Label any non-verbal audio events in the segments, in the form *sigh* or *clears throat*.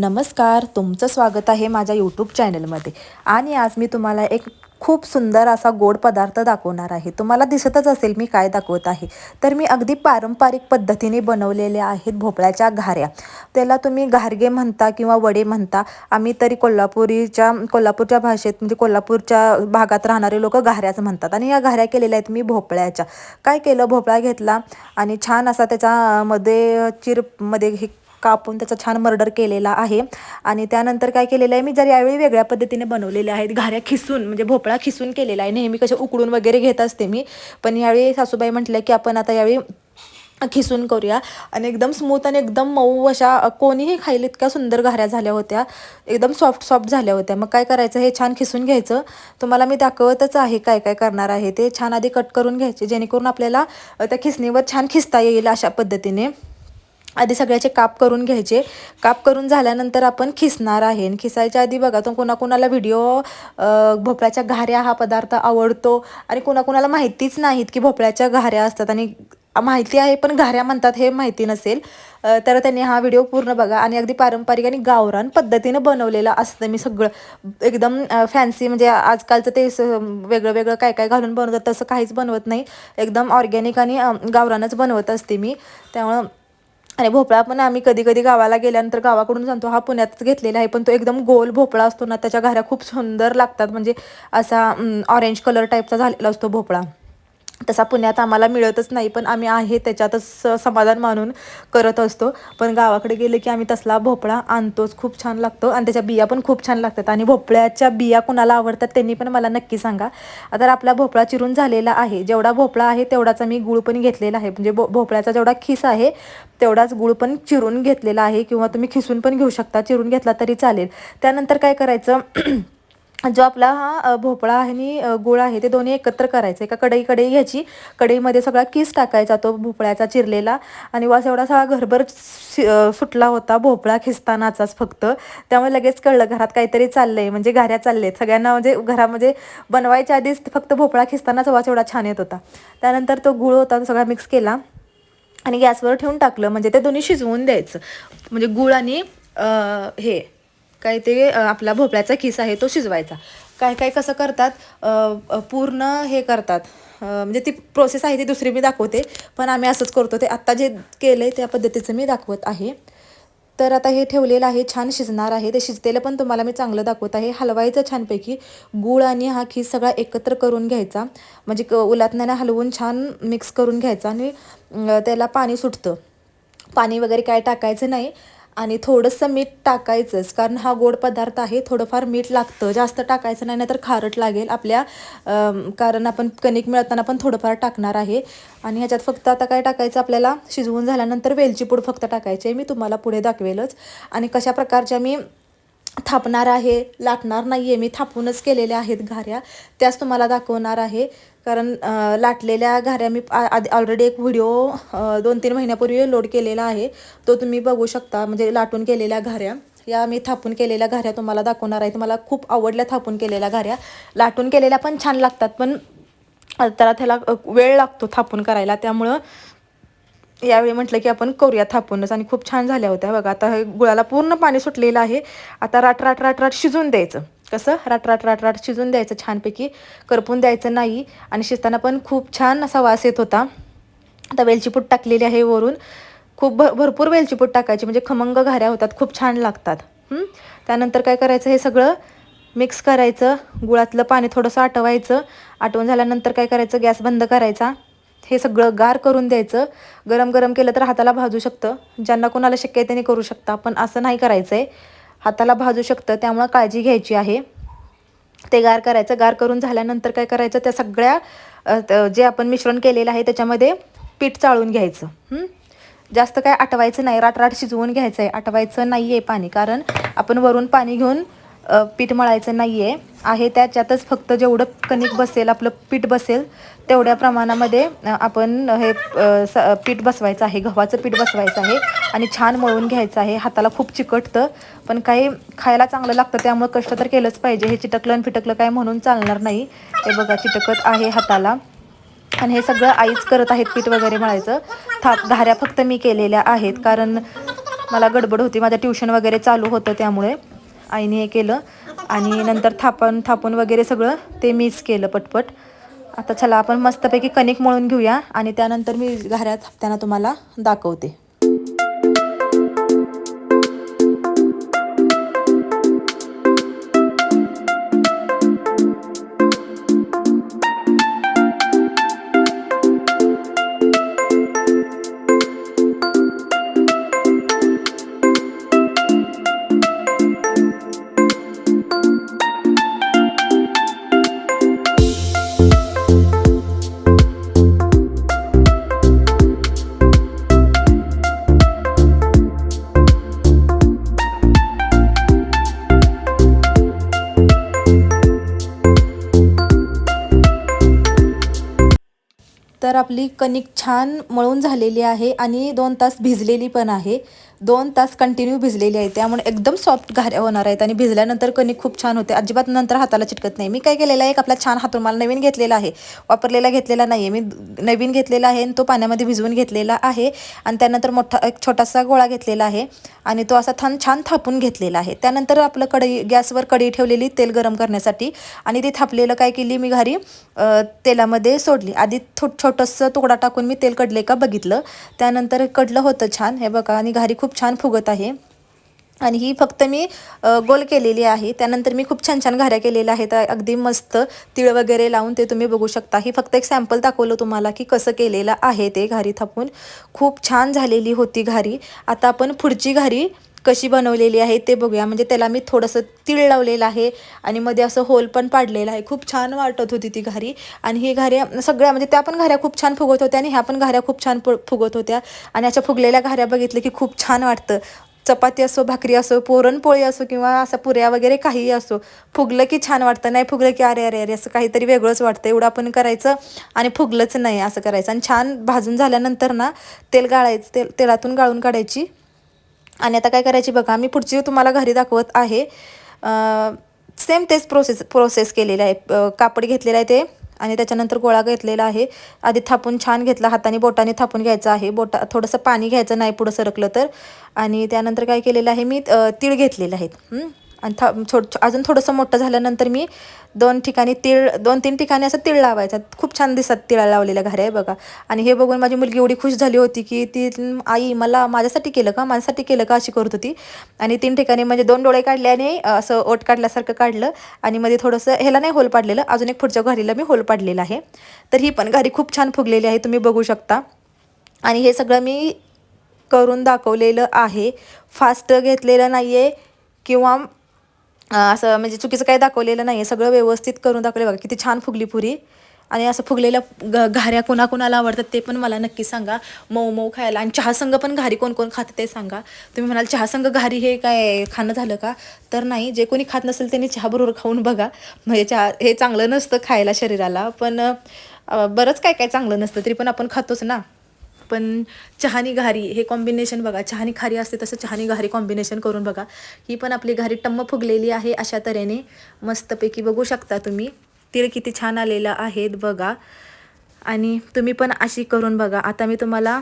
नमस्कार तुमचं स्वागत आहे माझ्या यूट्यूब चॅनलमध्ये आणि आज मी तुम्हाला एक खूप सुंदर असा गोड पदार्थ दाखवणार आहे. तुम्हाला दिसतच असेल मी काय दाखवत आहे. तर मी अगदी पारंपरिक पद्धतीने बनवलेल्या आहेत भोपळ्याच्या घाऱ्या. त्याला तुम्ही घारगे म्हणता किंवा वडे म्हणता. आम्ही तरी कोल्हापुरीच्या कोल्हापूरच्या भाषेत म्हणजे कोल्हापूरच्या भागात राहणारे लोक घाऱ्याच म्हणतात. आणि या घाऱ्या केलेल्या आहेत मी भोपळ्याच्या. काय केलं? भोपळा घेतला आणि छान असा त्याच्यामध्ये चिरमध्ये हे कापून त्याचा छान मर्डर केलेला आहे. आणि त्यानंतर काय केलेलं आहे मी जर यावेळी वेगळ्या पद्धतीने बनवलेल्या आहेत घाऱ्या खिसून म्हणजे भोपळा खिसून केलेला आहे. नेहमी कसे उकडून वगैरे घेत असते मी. पण यावेळी सासूबाई म्हटलं की आपण आता यावेळी खिसून करूया. आणि एकदम स्मूथ आणि एकदम मऊ अशा कोणीही खाईल इतक्या सुंदर घाऱ्या झाल्या होत्या. एकदम सॉफ्ट सॉफ्ट झाल्या होत्या. मग काय करायचं हे छान खिसून घ्यायचं. तुम्हाला मी दाखवतच आहे काय काय करणार आहे ते. छान आधी कट करून घ्यायचे जेणेकरून आपल्याला त्या खिसणीवर छान खिसता येईल अशा पद्धतीने. आधी सगळ्याचे काप करून घ्यायचे. काप करून झाल्यानंतर आपण खिसणार आहे. आणि खिसायच्या आधी बघा तो कोणाकोणाला व्हिडिओ भोपळ्याच्या घाऱ्या हा पदार्थ आवडतो? आणि कोणाकोणाला माहितीच नाहीत की भोपळ्याच्या घाऱ्या असतात. आणि माहिती आहे पण घाऱ्या म्हणतात हे माहिती नसेल. तर त्यांनी हा व्हिडिओ पूर्ण बघा. आणि अगदी पारंपरिक आणि गावरान पद्धतीनं बनवलेलं असतं मी सगळं. एकदम फॅन्सी म्हणजे आजकालचं ते वेगळं वेगळं काय काय घालून बनवतात तसं काहीच बनवत नाही. एकदम ऑर्गॅनिक आणि गावरानच बनवत असते मी. त्यामुळं आणि भोपळा पण आम्ही कधी कधी गावाला गेल्यानंतर गावाकडून सांगतो हा पुण्यातच घेतलेला आहे पण तो एकदम गोल भोपळा असतो ना त्याच्या घऱ्या खूप सुंदर लागतात. म्हणजे असा ऑरेंज कलर टाईपचा झालेला असतो भोपळा. तसा पुण्यात आम्हाला मिळतच नाही पण आम्ही आहे त्याच्यातच समाधान मानून करत असतो. पण गावाकडे गेले की आम्ही तसला भोपळा आणतोच खूप छान लागतो. आणि त्याच्या बिया पण खूप छान लागतात. आणि भोपळ्याच्या बिया कुणाला आवडतात त्यांनी पण मला नक्की सांगा. आता आपला भोपळा चिरून झालेला आहे. जेवढा भोपळा आहे तेवढाचा मी गुळ पण घेतलेला आहे. म्हणजे भो भोपळ्याचा जेवढा खिस आहे तेवढाच गुळ पण चिरून घेतलेला आहे. किंवा तुम्ही खिसून पण घेऊ शकता. चिरून घेतला तरी चालेल. त्यानंतर काय करायचं? *clears throat* जो आपला हा भोपळा आहे आणि गुळ आहे ते दोन्ही एकत्र करायचं. एका कढई कढई घ्यायची. कढईमध्ये सगळा किस टाकायचा तो भोपळ्याचा चिरलेला. आणि वास एवढा सगळा घरभर सुटला होता भोपळा खिस्तानाचाच फक्त. त्यामुळे लगेच कळलं घरात काहीतरी चाललंय. म्हणजे घाऱ्या चाललेत सगळ्यांना म्हणजे घरामध्ये बनवायच्या आधीच फक्त भोपळा खिस्तानाचा वास एवढा छान येत होता. त्यानंतर तो गुळ होता तो सगळा मिक्स केला. आणि गॅसवर ठेवून टाकलं. म्हणजे ते दोन्ही शिजवून द्यायचं. म्हणजे गुळ आणि हे काय ते आपला भोपळ्याचा खिस आहे तो शिजवायचा. काय काय कसं करतात पूर्ण हे करतात. म्हणजे ती प्रोसेस आहे ती दुसरी मी दाखवते पण आम्ही असंच करतो. ते आत्ता जे केलं आहे त्या पद्धतीचं मी दाखवत आहे. तर आता हे ठेवलेलं आहे छान शिजणार आहे. ते शिजतेलं पण तुम्हाला मी चांगलं दाखवत आहे. हलवायचं छानपैकी गूळ आणि हा खीस सगळा एकत्र करून घ्यायचा. म्हणजे क उलातण्याने हलवून छान मिक्स करून घ्यायचा आणि त्याला पाणी सुटतं. पाणी वगैरे काय टाकायचं नाही. आणि थोडंसं मीठ टाकायचंच कारण हा गोड पदार्थ आहे थोडंफार मीठ लागतं जास्त टाकायचं नाही तर खारट लागेल. आपल्या कारण आपण कणिक मिळताना पण थोडंफार टाकणार आहे. आणि ह्याच्यात फक्त आता काय टाकायचं आपल्याला? शिजवून झाल्यानंतर वेलची पूड फक्त टाकायची आहे. मी तुम्हाला पुढे दाखवेलच. आणि कशा प्रकारच्या मी थापणार आहे लाटणार नाही आहे मी थापूनच केलेल्या आहेत घाऱ्या त्याच तुम्हाला दाखवणार आहे. कारण लाटलेल्या घाऱ्या मी आधी ऑलरेडी एक व्हिडिओ दोन तीन महिन्यापूर्वी लोड केलेला आहे. तो तुम्ही बघू शकता. म्हणजे लाटून केलेल्या घाऱ्या. या मी थापून केलेल्या घाऱ्या तुम्हाला दाखवणार आहे. मला खूप आवडल्या थापून केलेल्या घाऱ्या. लाटून केलेल्या पण छान लागतात पण त्याला त्याला वेळ लागतो थापून करायला. त्यामुळं यावेळी म्हटलं की आपण करूया थापूनच. आणि खूप छान झाल्या होत्या बघा. आता हे गुळाला पूर्ण पाणी सुटलेलं आहे. आता राट राट राट राट शिजून द्यायचं. कसं राट राट राट राट शिजून द्यायचं छानपैकी करपून द्यायचं नाही. आणि शिजताना पण खूप छान असा वास येत होता. आता वेलची पूट टाकलेली आहे वरून. खूप भ भरपूर वेलची पूट टाकायची म्हणजे खमंग घाऱ्या होतात खूप छान लागतात. त्यानंतर काय करायचं हे सगळं मिक्स करायचं. गुळातलं पाणी थोडंसं आटवायचं. आटवून झाल्यानंतर काय करायचं गॅस बंद करायचा. हे सगळं गार करून द्यायचं. गरम गरम केलं तर हाताला भाजू शकतं. ज्यांना कोणाला शक्य आहे त्यांनी करू शकता. पण असं नाही करायचं आहे हाताला भाजू शकतं त्यामुळं काळजी घ्यायची आहे. ते गार करायचं गार करून झाल्यानंतर काय करायचं त्या सगळ्या जे आपण मिश्रण केलेलं आहे त्याच्यामध्ये पीठ चाळून घ्यायचं. जास्त काय आटवायचं नाही राटराट शिजवून घ्यायचं आहे आटवायचं नाही आहे पाणी कारण आपण वरून पाणी घेऊन पीठ मळायचं नाही आहे आहे त्याच्यातच फक्त जेवढं कणिक बसेल आपलं पीठ बसेल तेवढ्या प्रमाणामध्ये आपण हे पीठ बसवायचं आहे. गव्हाचं पीठ बसवायचं आहे आणि छान मळून घ्यायचं आहे. हाताला खूप चिकटतं पण काही खायला चांगलं लागतं त्यामुळे कष्ट तर केलंच पाहिजे. हे चिटकलं आणि फिटकलं काय म्हणून चालणार नाही. हे बघा चिटकत आहे हाताला. आणि हे सगळं आईच करत आहेत पीठ वगैरे मळायचं. थाप धाऱ्या फक्त मी केलेल्या आहेत कारण मला गडबड होती. माझं ट्युशन वगैरे चालू होतं त्यामुळे. आईने हे केलं. आणि नंतर थापण थापून वगैरे सगळं ते मिक्स केलं पटपट. आता चला आपण मस्तपैकी कणिक मळून घेऊया. आणि त्यानंतर मी घरात थापताना तुम्हाला दाखवते. तर आपली कणिक छान मळून झालेली आहे आणि दोन तास भिजलेली पण आहे. दोन तास कंटिन्यू भिजलेली आहे. त्यामुळे एकदम सॉफ्ट घाऱ्या होणार आहेत आणि भिजल्यानंतर कणिक खूप छान होते. अजिबात नंतर हाताला चिटकत नाही. मी काय केलेलं आहे एक आपला छान हातरुमाल नवीन घेतलेला आहे. वापरलेला घेतलेला नाही आहे मी नवीन घेतलेला आहे आणि तो पाण्यामध्ये भिजवून घेतलेला आहे आणि त्यानंतर मोठा एक छोटासा गोळा घेतलेला आहे आणि तो असा थान छान थापून घेतलेला आहे. त्यानंतर आपलं कढई गॅसवर कढई ठेवलेली तेल गरम करण्यासाठी आणि ते थापलेलं काय केली मी घरी? तेलामध्ये सोडली. आधी थो छोटंसं तुकडा टाकून मी तेल कडले का बघितलं. त्यानंतर कडलं होतं छान. हे बघा आणि घारी खूप खूप छान फुगत आहे. आणि ही फक्त मी गोल केलेली आहे. त्यानंतर मी खूप छान छान घाऱ्या केलेल्या आहेत. अगदी मस्त तिळ वगैरे लावून ते तुम्ही बघू शकता. ही फक्त एक सॅम्पल दाखवलं तुम्हाला की कसं केलेलं आहे ते घारी थापून. खूप छान झालेली होती घारी. आता आपण पुढची घारी कशी बनवलेली आहे ते बघूया. म्हणजे त्याला मी थोडंसं तीळ लावलेलं आहे आणि मध्ये असं होल पण पाडलेलं आहे. खूप छान वाटत होती ती घारी. आणि ही घाऱ्या सगळ्या म्हणजे त्या पण घाऱ्या खूप छान फुगत होत्या आणि ह्या पण घाऱ्या खूप छान फुगवत फुगत होत्या. आणि अशा फुगलेल्या घाऱ्या बघितलं की खूप छान वाटतं. चपाती असो भाकरी असो पुरणपोळी असो किंवा असं पुऱ्या वगैरे काहीही असो फुगलं की छान वाटतं. नाही फुगलं की अरे अरे अरे असं काहीतरी वेगळंच वाटतं. एवढं आपण करायचं आणि फुगलंच नाही असं करायचं. आणि छान भाजून झाल्यानंतर ना तेल गाळायचं तेल तेलातून गाळून काढायची. आणि आता काय करायची बघा मी पुढची तुम्हाला घरी दाखवत आहे. सेम तेच प्रोसेस प्रोसेस केलेलं आहे. कापड घेतलेलं आहे ते आणि त्याच्यानंतर गोळा घेतलेला आहे. आधी थापून छान घेतला हाताने बोटाने थापून घ्यायचं आहे. बोटा थोडंसं पाणी घ्यायचं नाही पुढं सरकलं तर. आणि त्यानंतर काय केलेलं आहे मी तीळ घेतलेले आहेत आणि थ छोट अजून थोडंसं मोठं झाल्यानंतर मी दोन ठिकाणी तीळ दोन तीन ठिकाणी असं तीळ लावायचं खूप छान दिसतात तिळा लावलेल्या घर आहे बघा. आणि हे बघून माझी मुलगी एवढी खुश झाली होती की ती आई मला माझ्यासाठी केलं का? माझ्यासाठी केलं का? अशी करत होती. आणि तीन ठिकाणी म्हणजे दोन डोळे काढले आणि असं ओट काढल्यासारखं काढलं. आणि मध्ये थोडंसं ह्याला नाही होल पाडलेलं अजून एक पुढच्या घरीला मी होल पाडलेलं आहे. तर ही पण घरी खूप छान फुगलेली आहे तुम्ही बघू शकता. आणि हे सगळं मी करून दाखवलेलं आहे. फास्ट घेतलेलं नाही आहे किंवा असं म्हणजे चुकीचं काही दाखवलेलं नाही आहे सगळं व्यवस्थित करून दाखवले बघा. किती छान फुगली पुरी. आणि असं फुगलेल्या ग घाऱ्या कोणाकोणाला आवडतात ते पण मला नक्की सांगा. मऊ मऊ खायला. आणि चहासंग पण घारी कोण कोण खातं ते सांगा. तुम्ही म्हणाल चहासंग घारी हे काय खाणं झालं का? तर नाही. जे कोणी खात नसेल त्यांनी चहाबरोबर खाऊन बघा. म्हणजे चहा हे चांगलं नसतं खायला शरीराला. पण बरंच काय काय चांगलं नसतं. तरी पण आपण खातोच ना. पण चहानी घारी हे कॉम्बिनेशन बघा. चहानी खारी असते तसं चहानी घारी कॉम्बिनेशन करून बघा. ही पण आपली घारी टम्म फुगलेली आहे अशा तऱ्हेने. मस्तपैकी बघू शकता तुम्ही. तीळ किती छान आलेलं आहेत बघा. आणि तुम्ही पण अशी करून बघा. आता मी तुम्हाला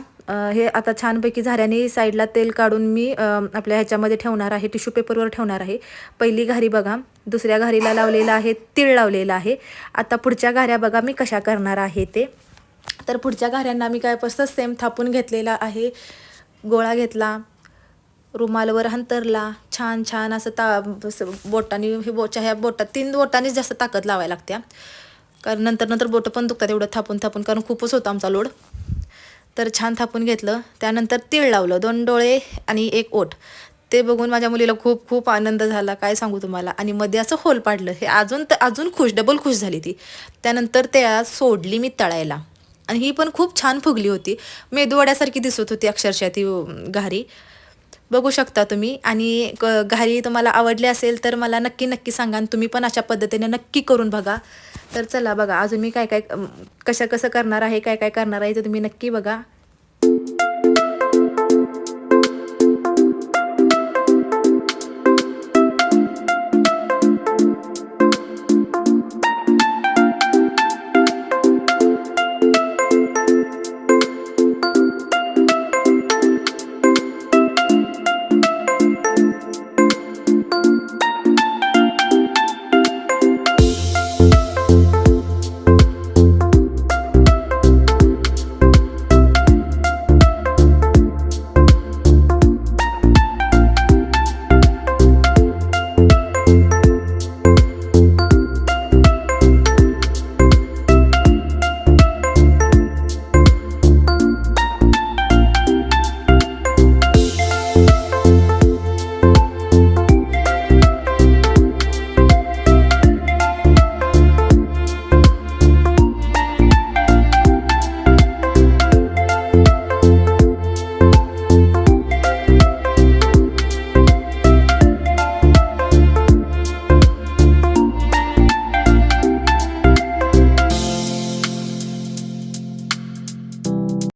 हे आता छानपैकी झाऱ्याने साईडला तेल काढून मी आपल्या ह्याच्यामध्ये ठेवणार आहे. टिश्यू पेपरवर ठेवणार आहे. पहिली घारी बघा. दुसऱ्या घारीला लावलेलं आहे. तीळ लावलेलं आहे. आता पुढच्या घाऱ्या बघा मी कशा करणार आहे ते. तर पुढच्या घाऱ्यांना मी काय पसतं सेम थापून घेतलेला आहे. गोळा घेतला. रुमालवर हंतरला छान छान असं ता बोटांनी बोटाने हे बोच्या ह्या बोटात तीन बोटांनीच जास्त ताकद लावायला लागत्या. कारण नंतर नंतर बोटं पण दुखतात एवढं थापून थापून कारण खूपच होतं आमचा लोड. तर छान थापून घेतलं. त्यानंतर तीळ लावलं. दोन डोळे आणि एक ओठ. ते बघून माझ्या मुलीला खूप खूप आनंद झाला. काय सांगू तुम्हाला? आणि मध्ये असं होल पाडलं. हे अजून तर अजून खुश डबल खुश झाली ती. त्यानंतर त्या सोडली मी तळायला. आणि ही पण खूप छान फुगली होती. मेदूवड्यासारखी दिसत होती अक्षरशः ती घारी. बघू शकता तुम्ही. आणि क घारी तुम्हाला आवडली असेल तर मला नक्की नक्की सांगा आणि तुम्ही पण अशा पद्धतीने नक्की करून बघा. तर चला बघा अजून मी काय काय कशा कसं कसं करणार आहे काय काय करणार आहे ते तुम्ही नक्की बघा.